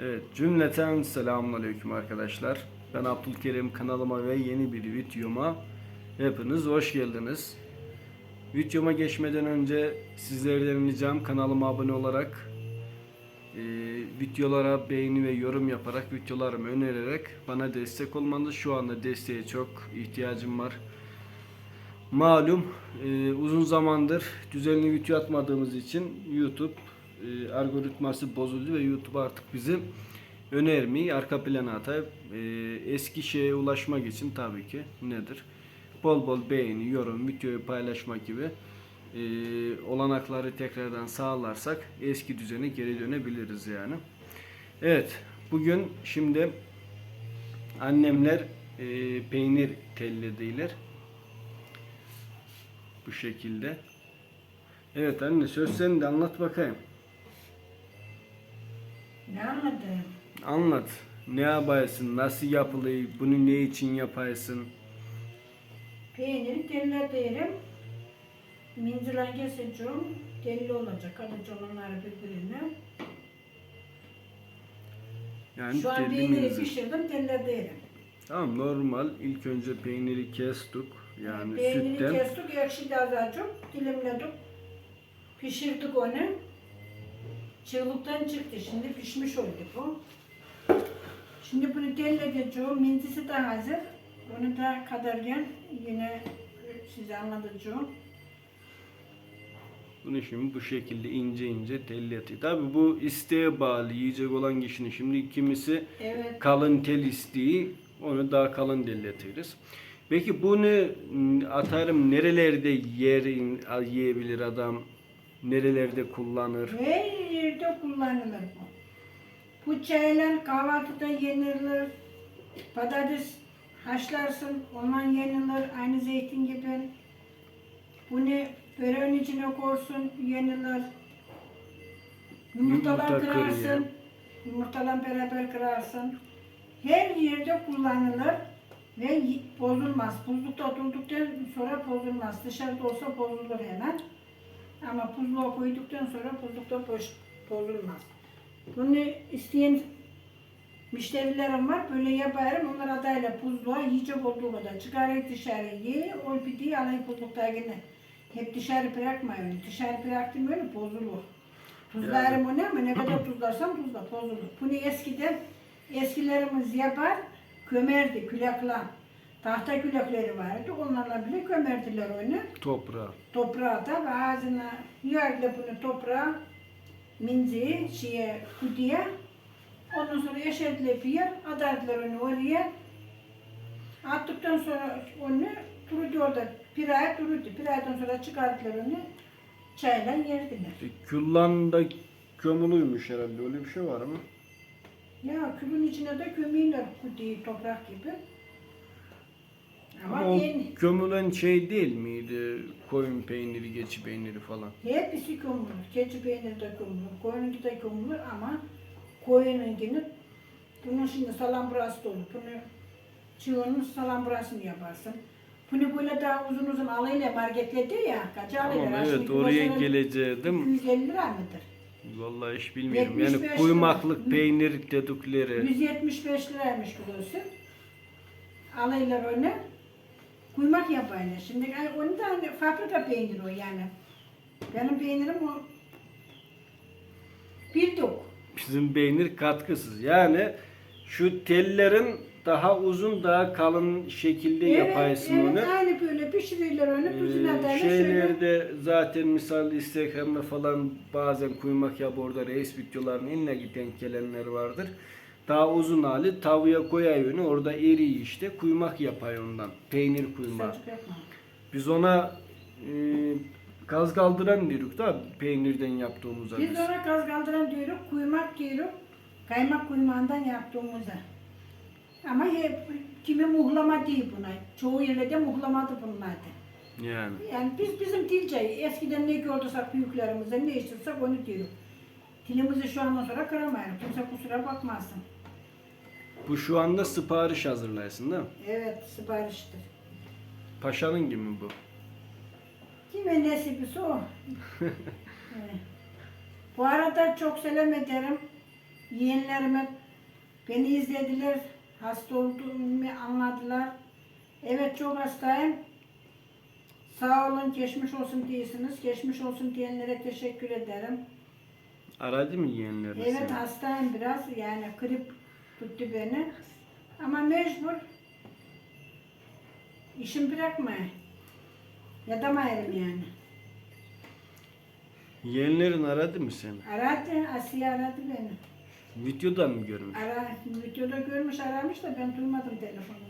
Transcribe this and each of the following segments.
Evet, cümleten selamünaleyküm arkadaşlar. Ben Abdülkerim kanalıma ve yeni bir videoma hepiniz hoş geldiniz. Videoma geçmeden önce sizlerden ricam kanalıma abone olarak e, videolara beğeni ve yorum yaparak videolarımı önererek bana destek olmanız. Şu anda desteğe çok ihtiyacım var. Malum e, uzun zamandır düzenli video atmadığımız için YouTube e, algoritması bozuldu ve YouTube artık bizi önermeyi arka plana atar. E, eski şeye ulaşmak için tabii ki nedir? Bol bol beğeni, yorum, videoyu paylaşmak gibi e, olanakları tekrardan sağlarsak eski düzene geri dönebiliriz yani. Evet, bugün şimdi annemler e, peynir tellediler. Bu şekilde. Evet anne söz senin de anlat bakayım. Ne anladın? Anlat. Ne yaparsın? Nasıl yapılıyor? Bunu ne için yaparsın? Peyniri delle derim. Minzilen keseceğim. Deli olacak. Alacağım onları birbirine. Yani Şu an peyniri mevzu. pişirdim. Delle derim. Tamam normal. İlk önce peyniri kestik. Yani Peyniri sütten. kestik. Ekşi azıcık. Dilimledik. Pişirdik onu. Çığlıktan çıktı. Şimdi pişmiş oldu bu. Şimdi bunu delleteceğim. Minzisi de hazır. Onu da kadarken yine size anlatacağım. Bunu şimdi bu şekilde ince ince telli atıyor. Tabi bu isteğe bağlı yiyecek olan kişinin. Şimdi kimisi Evet. kalın tel isteği onu daha kalın telletiriz. Peki bunu atarım nerelerde yer yiyebilir adam? Nerelerde kullanır? Her yerde kullanılır bu. Bu çayla kahvaltıda yenilir. Patates haşlarsın, ondan yenilir. Aynı zeytin gibi. Bunu böreğin içine korsun, yenilir. Yumurtalar Yumurta kırıyor. kırarsın. Yumurtalar beraber kırarsın. Her yerde kullanılır ve bozulmaz. Buzlukta durduktan sonra bozulmaz. Dışarıda olsa bozulur hemen. Ama buzluğa koyduktan sonra buzlukta boş, bozulmaz. Bunu isteyen müşterilerim var. Böyle yaparım. Onlar adayla buzluğa yiyecek olduğu kadar çıkarayım dışarı ye. O pideyi alayım buzlukta yine. Hep dışarı bırakma öyle. Dışarı bıraktım öyle bozulur. Tuzlarım onu ama ne kadar tuzlarsam tuzla bozulur. Bunu eskiden eskilerimiz yapar, kömerdi külakla. Tahta külakları vardı. Onlarla bile kömerdiler onu Toprağa. toprağa da ve ağzına yağla bunu toprağa minzi şeye kutuya ondan sonra yeşerdiler bir yer adardılar onu oraya attıktan sonra onu durudu orada bir ay durudu bir aydan sonra çıkardılar onu çayla yerdiler. E, Küllan da kömürlüymüş herhalde öyle bir şey var mı? Ya külün içine de kömüyorlar kutuyu toprak gibi. Ama Ama o en, kömüren şey değil miydi? Koyun peyniri, geçi peyniri falan. Hepsi kömür. Keçi peyniri de kömür, koyununki de kömür ama koyununkini bunun şimdi salamburası da olur. Bunu çığının salamburasını yaparsın. Bunu böyle daha uzun uzun alıyla marketledi ya. Kaç alıyorlar? Tamam evet oraya geleceğim. 250 lira mıdır? Vallahi hiç bilmiyorum. 75 Yani lira. kuymaklık Hı. peynir dedikleri. 175 liraymış kilosu. Alıyorlar onu. Kuymak yapıyorlar. Şimdi onu da hani fabrika peyniri o yani. Benim peynirim o. Bir dok. Bizim peynir katkısız. Yani şu tellerin daha uzun, daha kalın şekilde yaparsın evet, onu. aynı böyle pişirirler onu. Ee, da şöyle. şeylerde zaten misal Instagram'da falan bazen kuymak yap orada reis videolarının eline giden gelenler vardır. Daha uzun hali tavaya koyuyor onu orada eriyor işte kuymak yapıyor ondan. Peynir kuymağı. Biz ona e, gaz kaldıran diyoruz da peynirden yaptığımıza Biz biz. ona gaz kaldıran diyoruz, kuymak diyoruz. Kaymak kuymağından yaptığımızda. Ama hep kimi muhlama değil buna. Çoğu yerde muhlamadı bunlardı. Yani. Yani biz bizim dilce eskiden ne gördüysek büyüklerimizden ne işitsek onu diyoruz. Dilimizi şu andan sonra kıramayalım. Kimse kusura bakmasın. Bu şu anda sipariş hazırlaysın değil mi? Evet, sipariştir. Paşanın gibi mi bu? Kime nasipisi o. Evet. Bu arada çok selam ederim. Yeğenlerime beni izlediler. Hasta olduğumu anladılar. Evet çok hastayım. Sağ olun, geçmiş olsun diyorsunuz. Geçmiş olsun diyenlere teşekkür ederim. Aradı mı yeğenlerin Evet seni? hastayım biraz. Yani grip tuttu beni. Ama mecbur. İşim bırakmaya. Yatamayırım yani. Yeğenlerin aradı mı seni? Aradı, Asiye aradı beni. Videodan mı görmüş? Ara, videoda görmüş aramış da ben duymadım telefonumu.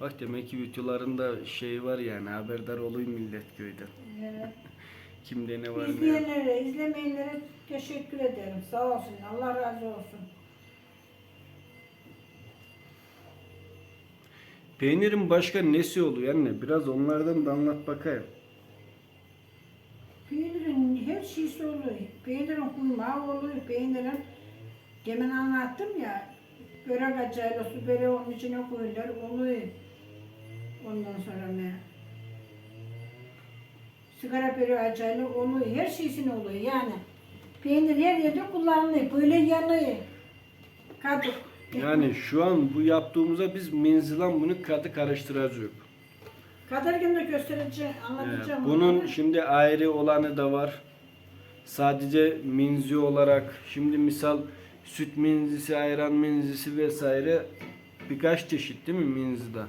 Bak demek ki videolarında şey var yani haberdar oluyor millet köyden. Evet. Kimde ne var ne yok. İzleyenlere, izlemeyenlere teşekkür ederim. Sağ olsun. Allah razı olsun. Peynirin başka nesi oluyor anne? Biraz onlardan da anlat bakayım. Peynirin her şeysi oluyor. Peynirin kuymağı oluyor. Peynirin demin anlattım ya börek acayla su böreği onun içine koyuyorlar. Oluyor. Ondan sonra ne? Sigara böreği acayla oluyor. Her şeysine oluyor yani. Peynir her yerde kullanılıyor. Böyle yanıyor. Kadık. Yani şu an bu yaptığımıza biz menzilan bunu katı karıştıracak. Kadarken de göstereceğim, Ee, anlatacağım. bunun onları. şimdi ayrı olanı da var. Sadece minzi olarak şimdi misal süt minzisi, ayran minzisi vesaire birkaç çeşit değil mi minzida?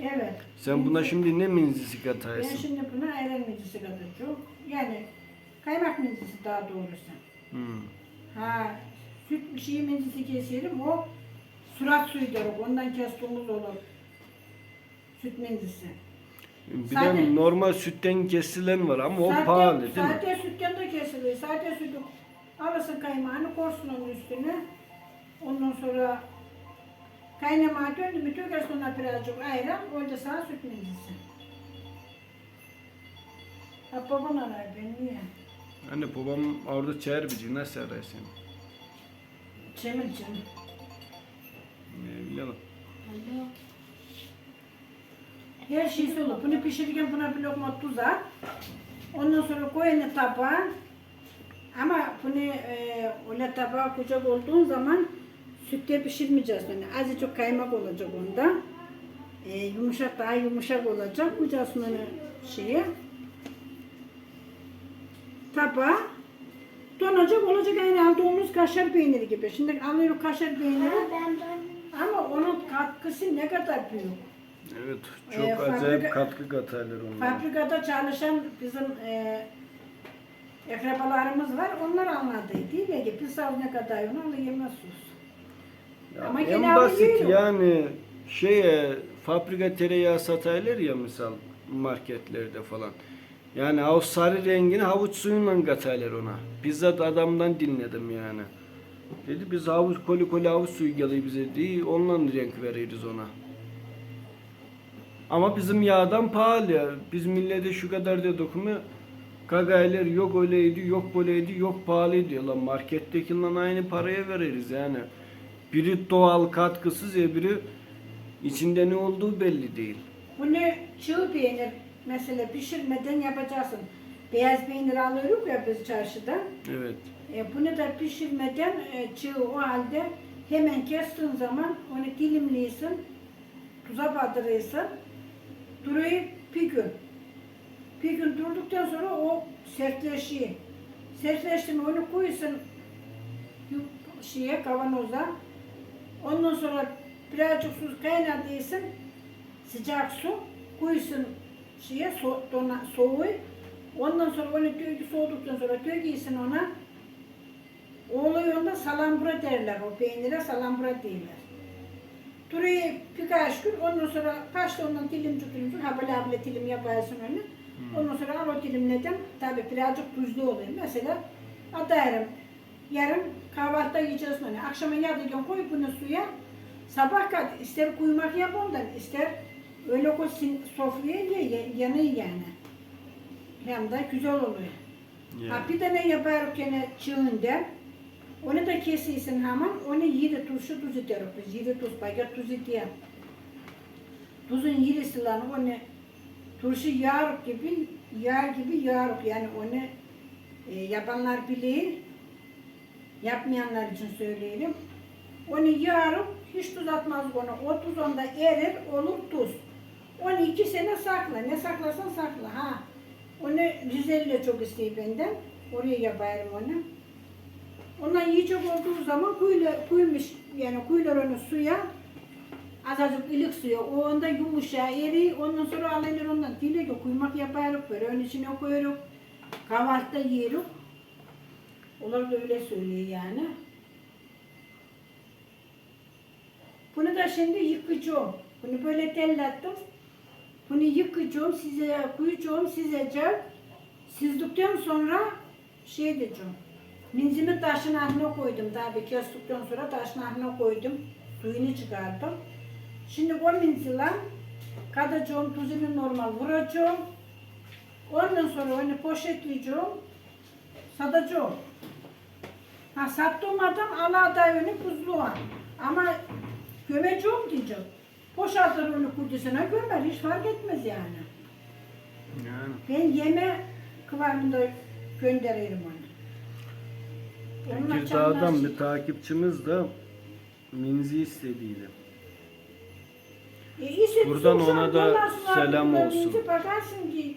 Evet. Sen buna Minzi- şimdi ne minzisi Ben katarsın? şimdi buna ayran meclisi katacağım. Yani kaymak meclisi daha doğrusu. Hmm. Ha, süt bir şey meclisi keserim o surat suyu der o. Ondan kestiğimiz olur. Süt meclisi. Bir de normal sütten kesilen var ama o pahalı değil mi? Sade sütten de kesilir. Sade sütü alırsın kaymağını korsun onun üstüne. Ondan sonra kaynamaya döndü mü dökersin ona birazcık ayran. Orada sana süt meclisi. Ha baban arar beni niye? Anne babam orada çağır bizi nasıl arar seni? Cemil Cemil. Alo. Her şeysi olur. Bunu pişirirken buna bir lokma tuz at. Ondan sonra koyunu tabağa. Ama bunu e, öyle tabağa kucak olduğun zaman sütte pişirmeyeceğiz bunu. Azıcık kaymak olacak onda. E, yumuşak daha yumuşak olacak. Kucaksın onu şeye. Tabağa. Donacak olacak aynı aldığımız kaşar peyniri gibi. Şimdi alıyoruz kaşar peyniri. Ama onun katkısı ne kadar büyük. Evet çok Ee, acayip fabrika- katkı katarlar onlar. Fabrikada çalışan bizim e, akrabalarımız var. Onlar anladı. Değil mi ki biz ne kadar onu alayamazsınız. Ya Ama en basit yani şeye fabrika tereyağı satarlar ya misal marketlerde falan. Yani o sarı rengini havuç suyuyla katarlar ona. Bizzat adamdan dinledim yani. Dedi biz havuç koli koli havuç suyu geliyor bize diye onunla renk veririz ona. Ama bizim yağdan pahalı. Biz millete şu kadar dedik mi Gagaylar yok öyleydi, yok böyleydi, yok pahalıydı diyorlar. Markettekinden aynı paraya veririz yani. Biri doğal katkısız ya biri içinde ne olduğu belli değil. Bunu çığ peynir mesela pişirmeden yapacaksın. Beyaz peynir alıyoruz ya biz çarşıdan. Evet. E, bunu da pişirmeden e, çığ o halde hemen kestiğin zaman onu dilimliyorsun. Tuza batırıyorsun. Duruyor bir gün. Bir gün durduktan sonra o sertleşiyor. Sertleşti mi onu koyuyorsun yu- şeye kavanoza. Ondan sonra birazcık su kaynatıyorsun. Sıcak su koyuyorsun şeye so, dona, soğuyor. Ondan sonra onu soğuduktan sonra döküyorsun ona. O oluyor onda salambura derler o peynire salambura derler. Duruyor birkaç gün ondan sonra kaçta ondan dilimcik dilimcik ha böyle abla dilim yaparsın onu. Ondan sonra al o dilimledim tabi birazcık tuzlu oluyor. Mesela atarım yarın kahvaltıda yiyeceğiz onu. Akşama yadırken koy bunu suya. Sabah kat ister kuymak yap ondan ister öyle koy sofraya ye, yanıyor yani. Hem de güzel oluyor. Ha Yani. bir de ne yaparız gene çığında. Onu da kesiyorsun hemen. Onu yiri turşu tuzu deriz biz. Yiri tuz, baget tuzu diye. Tuzun yirisi lan onu turşu yağ gibi, yağ gibi yağ yani onu e, yapanlar bilir. Yapmayanlar için söyleyelim. Onu yarıp hiç tuz atmaz onu. O tuz onda erir, olur tuz. Onu iki sene sakla. Ne saklarsan sakla. Ha. Onu Rizeli çok istiyor benden. Oraya yaparım onu. Ondan yiyecek olduğu zaman kuyla, kuymuş yani kuyular onu suya azıcık ılık suya o onda yumuşa eri ondan sonra alınır ondan. Dile ki kuymak yaparız ön içine koyuyoruz kahvaltıda yiyoruz onlar da öyle söylüyor yani. Bunu da şimdi yıkacağım. Bunu böyle tellattım. Bunu yıkacağım size koyacağım sizece sizdikten sonra şey diyeceğim Minzimi taşın altına koydum. Bir kestikten sonra taşın altına koydum. Suyunu çıkardım. Şimdi o minziyle katacağım, tuzunu normal vuracağım. Ondan sonra onu poşetleyeceğim. Satacağım. Ha sattığım adam ala da onu buzluğa. Ama gömeceğim diyeceğim. Boşaltır onu kutusuna gömer. Hiç fark etmez yani. Yani Ben yeme kıvamında gönderirim onu. Tekirdağ'dan bir takipçimiz de minzi istediydi. E, Buradan ona da selam olsun. Bakarsın ki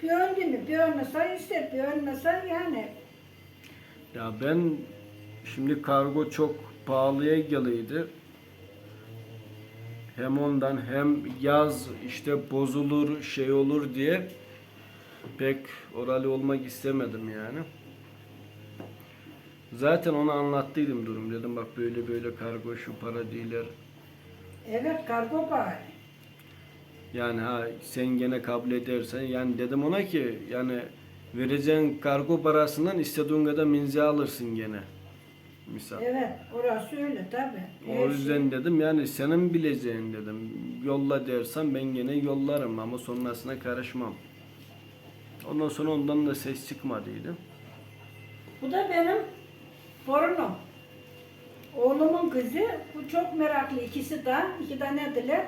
Piyöndü mü? Piyönmese ister, piyönmese yani. Ya ben şimdi kargo çok pahalıya geliydi. Hem ondan hem yaz işte bozulur şey olur diye pek oralı olmak istemedim yani. Zaten ona anlattıydım durum dedim bak böyle böyle kargo şu para değiller. Evet kargo var. Yani ha sen gene kabul edersen yani dedim ona ki yani vereceğin kargo parasından istediğin kadar minze alırsın gene. Misal. Evet orası öyle tabi. O yüzden dedim yani senin bileceğin dedim. Yolla dersen ben gene yollarım ama sonrasına karışmam. Ondan sonra ondan da ses çıkmadıydı. Bu da benim torunum. Oğlumun kızı. Bu çok meraklı ikisi de. iki tanediler.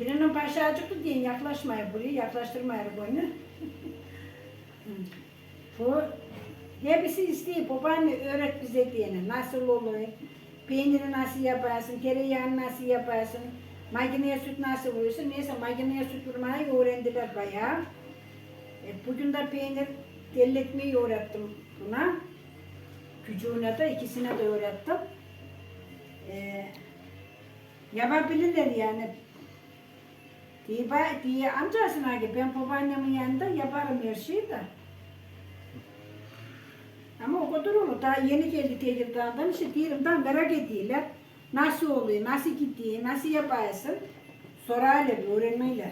Birinin başı acıktı diye yaklaşmaya buraya. Yaklaştırmaya bunu. Bu hepsi istiyor. Babaanne öğret bize diyene. Nasıl olur? Peyniri nasıl yaparsın? Tereyağını nasıl yaparsın? Makineye süt nasıl vuruyorsun? Neyse makineye süt vurmayı öğrendiler bayağı. E, bugün de peynir delletmeyi öğrettim buna. Küçüğüne de ikisine de öğrettim. E, yapabilirler yani. Diye, diye amcasına ki ben babaannemin yanında yaparım her şeyi de. Ama o kadar olur. Daha yeni geldi Tekirdağ'dan işte diyelim daha merak ediyorlar. Nasıl oluyor, nasıl gidiyor, nasıl yaparsın? Sorarlar, öğrenmeler.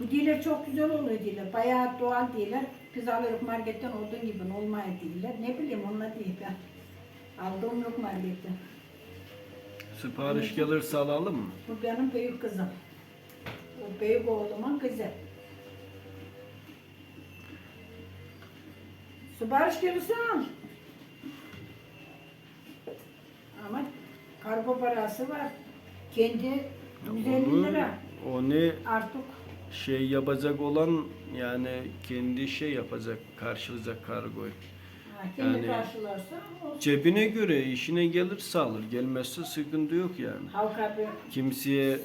Bu diyorlar çok güzel oluyor diyorlar. Bayağı doğal diyorlar. Biz alırız marketten olduğun gibi olmaya diyorlar. Ne bileyim onunla değil ben. Aldığım yok marketten. Sipariş gelirse alalım mı? Bu benim büyük kızım. O büyük oğlumun kızı. Sipariş gelirse al. Ama kargo parası var. Kendi 150 Onu- lira. O ne Artık şey yapacak olan yani kendi şey yapacak, karşılayacak kargoyu. ha, kendi Yani- karşılarsa o Cebine göre işine gelirse alır, gelmezse sıkıntı yok yani. halk abi Kimseye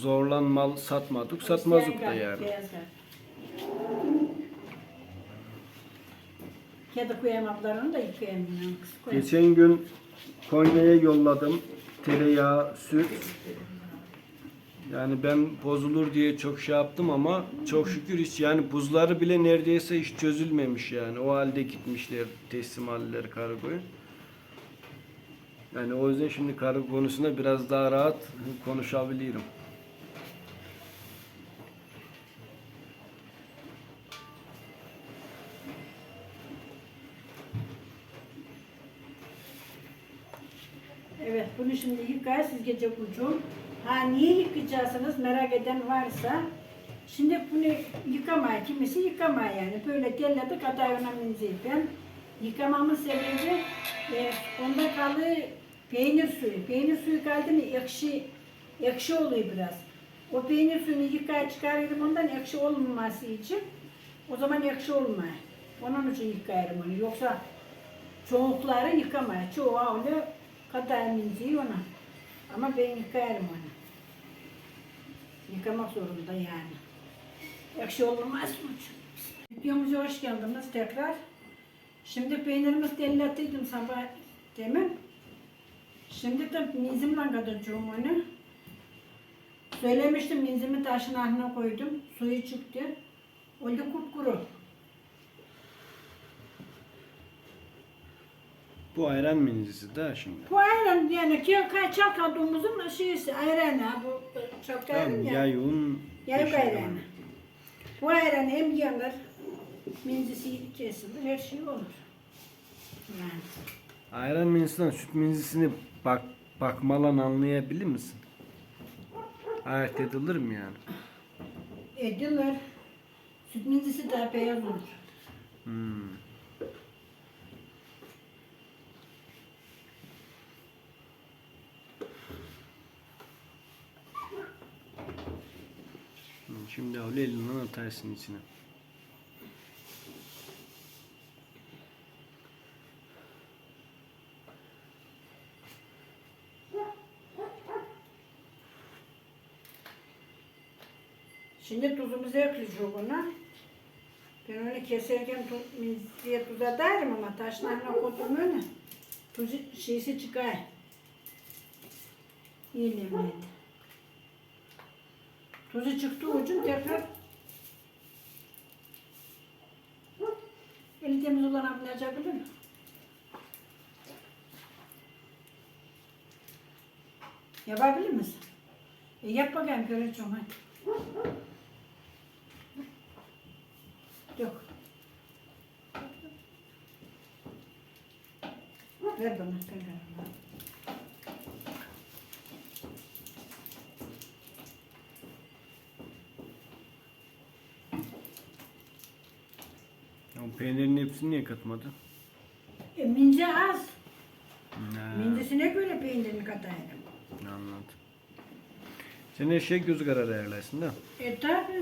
zorlan mal satmadık, satmazdık da yani. Kedi da. Geçen gün Konya'ya yolladım tereyağı, süt. Yani ben bozulur diye çok şey yaptım ama çok şükür hiç yani buzları bile neredeyse hiç çözülmemiş yani. O halde gitmişler teslim halleri kargoyu. Yani o yüzden şimdi kargo konusunda biraz daha rahat konuşabilirim. Evet, bunu şimdi yıkar, siz gece kucum. Ha niye yıkayacaksınız merak eden varsa. Şimdi bunu yıkamaya, kimisi yıkamaya yani. Böyle telledi kadar önemli değil. Ben yıkamamın sebebi e, onda kalı peynir suyu. Peynir suyu kaldı mı ekşi, ekşi oluyor biraz. O peynir suyunu yıkar çıkarırım ondan ekşi olmaması için. O zaman ekşi olmuyor. Onun için yıkayırım onu. Yoksa Çoğunlukları yıkamıyor. Çoğu öyle kadar minziği ona. Ama ben yıkarım onu. Yıkamak zorunda yani. Yakşı olmaz mı? Videomuza hoş geldiniz tekrar. Şimdi peynirimizi demlettiydim sabah demin. Şimdi de minzimle katacağım onu. Söylemiştim minzimi taşın altına koydum. Suyu çıktı. Oldu kupkuru. Bu ayran minicisi de şimdi. Bu ayran yani ki çalkadığımızın şeysi ayran ha bu çalkarın Tamam, ya. yayın. Yayık ayranı. ayran. Bu ayran hem yanır, minzisi kesilir, her şey olur. Yani. Ayran minicisinden süt minisini bak bakmalan anlayabilir misin? Ayırt edilir mi yani? Edilir. Süt minzisi daha beyaz olur. Hmm. Hmm, Şimdi öyle elinden atarsın içine. Şimdi tuzumuzu ekleyeceğim buna. Ben onu keserken tuz, minziye tuz atarım ama taşlarına koydum öyle. Tuzu şeysi çıkar. İyi lemlet. Tuzu çıktı ucun tekrar Eli temiz olan abone açabilir mi? Yapabilir misin? E yap bakayım göreceğim hadi. Yok. Ver bana. Ver bana. O hepsini niye katmadın? E, mince az. Ne? Mincesine göre peynirini katayım. Anladım. Sen her şey göz kararı ayarlarsın da. E tabi.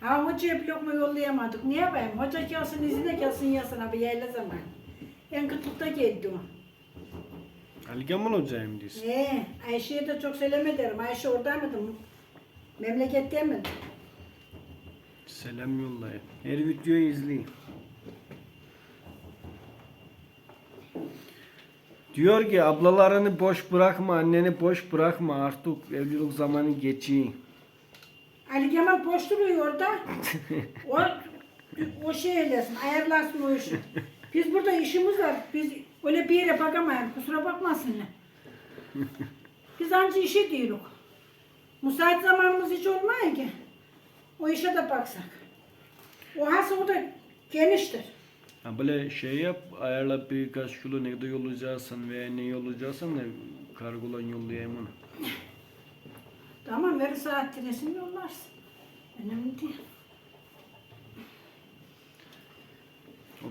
Ha hocaya bir lokma yollayamadık. Niye yapayım? Hoca gelsin izine gelsin yasın abi yerle zaman. En kıtlıkta geldi o. Ali Kemal hocayım diyorsun. Ee, Ayşe'ye de çok söyleme derim. Ayşe orada mıydı? Memlekette mi? Selam yollayın. Her videoyu izleyin. Diyor ki ablalarını boş bırakma, anneni boş bırakma artık evlilik zamanı geçiyor. Ali Kemal boş duruyor orada. o, o şey eylesin, ayarlasın o işi. Biz burada işimiz var. Biz öyle bir yere bakamayız. Kusura bakmasınlar. Biz anca işe değiliz. Müsait zamanımız hiç olmuyor ki. O işe de baksak. O hası o da geniştir. Ha böyle şey yap, ayarla birkaç kilo ne kadar yollayacaksın veya ne yollayacaksın da kargolan yollayayım onu. Tamam ver saat resim yollarsın. Önemli değil.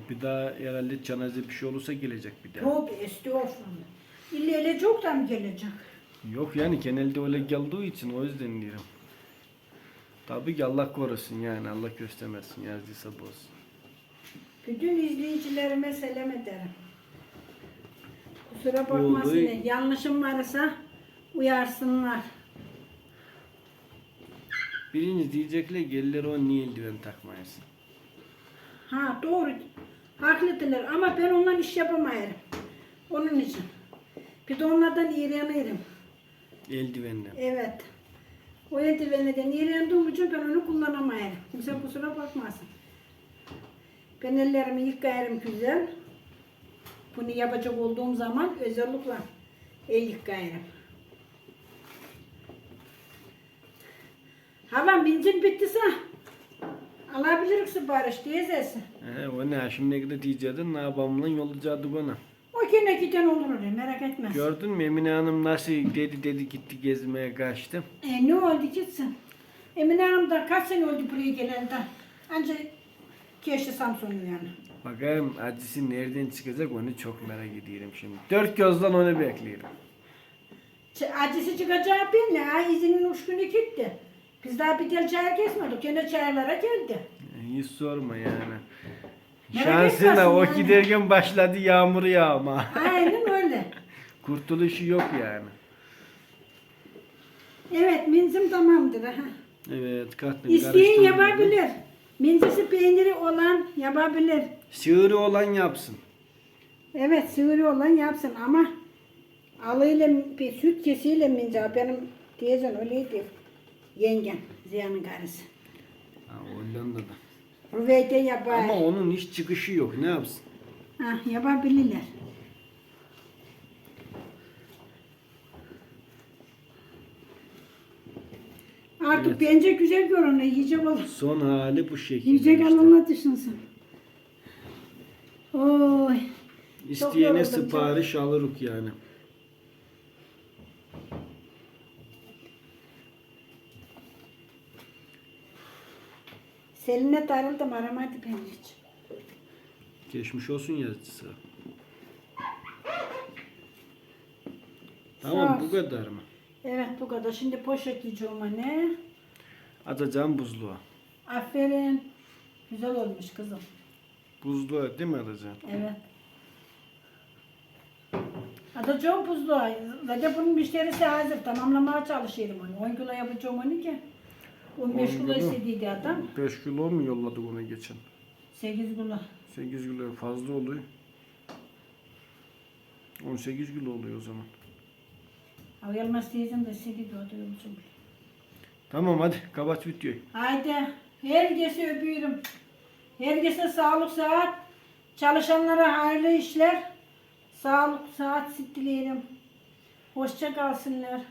Bir daha herhalde cenaze bir şey olursa gelecek bir daha. Yok estağfurullah. İlle ele çok da mı gelecek? Yok yani genelde öyle geldiği için o yüzden diyorum. Tabii ki Allah korusun yani Allah göstermesin yazdıysa bozsun. Bütün izleyicilerime selam ederim. Kusura bakmasınlar. Oldu. Yanlışım varsa uyarsınlar. Birinci diyecekler gelirler o niye eldiven takmayasın. Ha doğru. Haklıdırlar ama ben ondan iş yapamayırım. Onun için. Bir de onlardan iğrenirim. Eldivenden. Evet. O eldivenlerden iğrendiğim için ben onu kullanamayırım. Kimse kusura bakmasın. Ben ellerimi yıkayarım güzel. Bunu yapacak olduğum zaman özellikle el yıkayarım. Havan benzin bittiyse alabiliriz sipariş teyzesi. He, o ne şimdi ne kadar diyecektin ne yapalım lan yollayacaktı bana. O gene giden olur öyle merak etme. Gördün mü Emine Hanım nasıl dedi dedi gitti gezmeye kaçtı. E, ne oldu gitsin? Emine Hanım da kaç sene oldu buraya geleli de. Ancak geçti Samsun'u yani. Bakayım acısı nereden çıkacak onu çok merak ediyorum şimdi. Dört gözden onu bekliyorum. Acısı çıkacağı belli. Ay izinin günü gitti. Biz daha bir tel çayır kesmedik. Gene çayırlara geldi. Hiç sorma yani. Merak Şansına etmesin o yani. giderken başladı yağmur yağma. Aynen öyle. Kurtuluşu yok yani. Evet minzim tamamdır. Aha. Evet katın İsteyen yapabilir. Minzisi peyniri olan yapabilir. Sığırı olan yapsın. Evet sığırı olan yapsın ama alıyla bir süt kesiyle mince benim teyzem öyleydi. Yengen Ziya'nın karısı. Ha, Hollanda'da. Rüveyde yapar. Ama onun hiç çıkışı yok. Ne yapsın? Ha, yapabilirler. Artık bence güzel görünüyor. Yiyecek olur. Son hali bu şekilde. Yiyecek işte. alınma düşünsün. Oy. İsteyene yoruldum, sipariş alırık yani. Selin'e darıldım aramadı beni hiç. Geçmiş olsun yazıcısı. Tamam bu kadar mı? Evet bu kadar. Şimdi poşet yiyeceğim anne. Atacağım buzluğa. Aferin. Güzel olmuş kızım. Buzluğa değil mi atacağım? Evet. Atacağım buzluğa. Zaten bunun müşterisi hazır. Tamamlamaya çalışıyorum onu. 10 kilo yapacağım onu ki. 15 10 kilo istediydi adam. 5 kilo mu yolladık ona geçen? 8 kilo. 8 kilo fazla oluyor. 18 kilo oluyor o zaman. Av Yılmaz teyzem de o da yolcum. Tamam hadi kapat videoyu. Haydi. Herkese öpüyorum. Herkese sağlık saat. Çalışanlara hayırlı işler. Sağlık saat dileyelim. Hoşça kalsınlar.